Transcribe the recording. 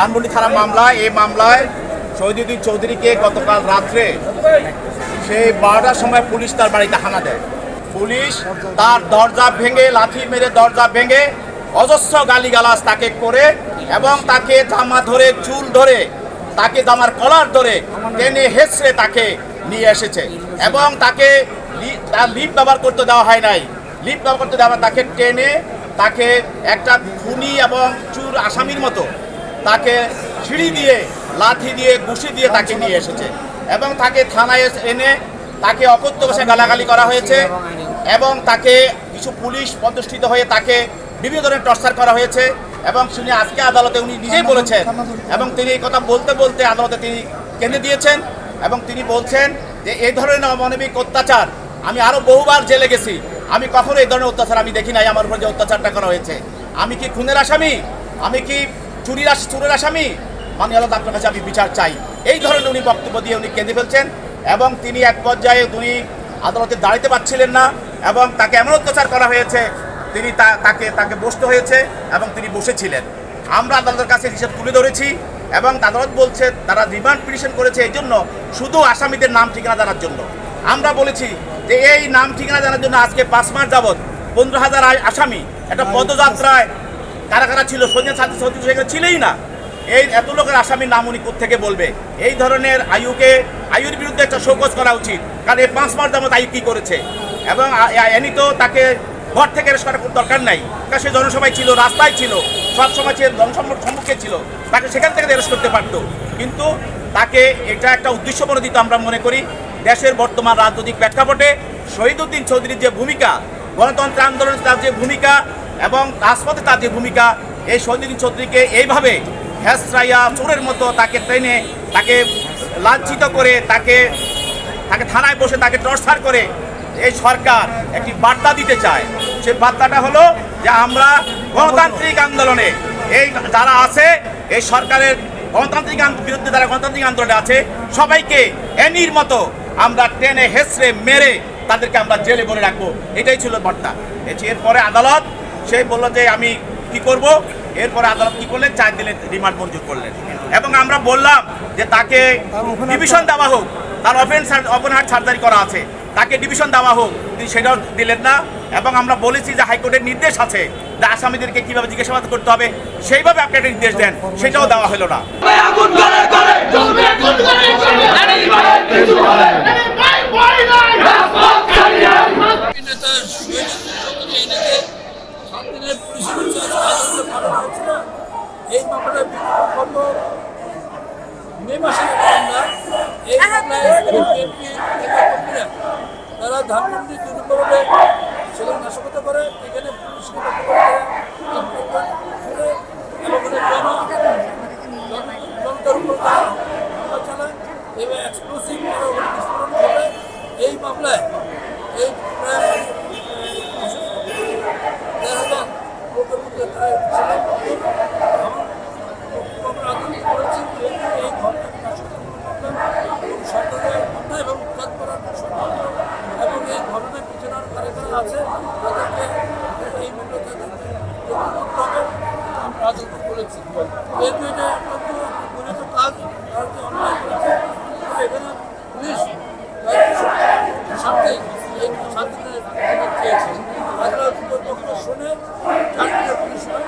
ধানমন্ডি থানা মামলা এই মামলায় শহীদুদ্দিন চৌধুরীকে গতকাল রাত্রে সেই বারোটার সময় পুলিশ তার বাড়িতে হানা দেয়। পুলিশ তার দরজা ভেঙে লাঠি মেরে দরজা ভেঙে অজস্র গালিগালাজ তাকে করে এবং তাকে জামা ধরে, চুল ধরে, তাকে জামার কলার ধরে টেনে হেসড়ে তাকে নিয়ে এসেছে এবং তাকে তার লিফট ব্যবহার করতে দেওয়া হয় নাই। লিফট ব্যবহার করতে দেওয়া তাকে টেনে তাকে একটা খুনি এবং চুর আসামির মতো তাকে সিঁড়ি দিয়ে, লাথি দিয়ে, ঘুষি দিয়ে তাকে নিয়ে এসেছে এবং তাকে থানায় এনে তাকে অকথ্য ভাষায় গালাগালি করা হয়েছে এবং তাকে কিছু পুলিশ প্রতিষ্ঠিত হয়ে তাকে বিভিন্ন ধরনের টর্চার করা হয়েছে এবং শুনে আজকে আদালতে উনি নিজেই বলেছেন এবং তিনি এই কথা বলতে বলতে আদালতে তিনি কেঁদে দিয়েছেন এবং তিনি বলছেন যে এই ধরনের অমানবিক অত্যাচার আমি আরও বহুবার জেলে গেছি। আমি কখনো এই ধরনের অত্যাচার আমি দেখি নাই, আমার উপর যে অত্যাচারটা করা হয়েছে। আমি কি খুনের আসামি? আমি কি চুরির আস চুরের আসামি? মানে আল্লাহ আপনার কাছে আমি বিচার চাই। এই ধরনের উনি বক্তব্য দিয়ে উনি কেঁদে ফেলছেন এবং তিনি এক পর্যায়ে উনি আদালতে দাঁড়াতে পারছিলেন না এবং তাকে এমন অত্যাচার করা হয়েছে তিনি তাকে তাকে বসতে হয়েছে এবং তিনি বসেছিলেন। আমরা আদালতের কাছে হিসেব তুলে ধরেছি এবং আদালত বলছে তারা রিমান্ড পিটিশন করেছে এই জন্য শুধু আসামিদের নাম ঠিকানা জানার জন্য। আমরা বলেছি যে এই নাম ঠিকানা জানার জন্য আজকে পাঁচ মাস যাবৎ পনেরো হাজার আসামি একটা পদযাত্রায় কারা কারা ছিল? সৈন্য ছাত্র সেখানে ছিলেই না। এই এত লোকের আসামির নাম উনি থেকে বলবে? এই ধরনের আয়ুকে আয়ুর বিরুদ্ধে একটা শোকজ করা উচিত। কারণ এই পাঁচ মাস যাবত আয়ু কি করেছে? এবং এনি তো তাকে ঘর থেকে অ্যারেস্ট করার দরকার নাই। কারণ সে জনসভায় ছিল, রাস্তায় ছিল, সব সময় সে সম্মুখে ছিল। তাকে সেখান থেকে অ্যারেস্ট করতে পারতো। কিন্তু তাকে এটা একটা উদ্দেশ্য দিত আমরা মনে করি। দেশের বর্তমান রাজনৈতিক প্রেক্ষাপটে শহীদুদ্দিন চৌধুরীর যে ভূমিকা, গণতন্ত্র আন্দোলনের তার যে ভূমিকা এবং রাজপথে তার যে ভূমিকা, এই শহীদুদ্দিন চৌধুরীকে এইভাবে হেসরাইয়া চোরের মতো তাকে ট্রেনে তাকে লাঞ্ছিত করে, তাকে তাকে থানায় বসে তাকে টর্চার করে এই সরকার একটি বার্তা দিতে চায়। সেই বার্তাটা হলো যে আমরা গণতান্ত্রিক আন্দোলনে এই যারা আছে, এই সরকারের গণতান্ত্রিক বিরুদ্ধে যারা গণতান্ত্রিক আন্দোলনে আছে, সবাইকে এনির মতো আমরা টেনে হেসড়ে মেরে তাদেরকে আমরা জেলে বলে রাখব। এটাই ছিল বার্তা। এরপরে আদালত সে বলল যে আমি কি করব? এরপরে আদালত কি করলেন? চার দিনের রিমান্ড মঞ্জুর করলেন। এবং আমরা বললাম যে তাকে ডিভিশন দেওয়া হোক। তার অফেন্স ওপেন হার্ট সার্জারি করা আছে। তাকে ডিভিশন দেওয়া হোক। তিনি সেটাও দিলেন না। এবং আমরা বলেছি যে হাইকোর্টের নির্দেশ আছে যে আসামিদেরকে কীভাবে জিজ্ঞাসাবাদ করতে হবে। সেইভাবে আপনি একটা নির্দেশ দেন। সেটাও দেওয়া হলো না। এই মামলায় গত মে মাসের একটা এই মামলায় নেতাকর্মীরা তারা ধানমন্ডি দুর্নীতি সেখানে নাশকতা করে এখানে এবং এক্সপ্লোসিভ বিস্ফোরণ ঘটে এই মামলায় এই আছে, তাদেরকে এই বিপ্লবের আমরা রাজত্ব করেছি। যেহেতু এটা অত্যন্ত কাজ ভারতীয় অন্যায় করেছে। এখানে পুলিশ সাথে এই শান্তিতে চেয়েছে আদালত শুনে চাকরিটা পুলিশ হয়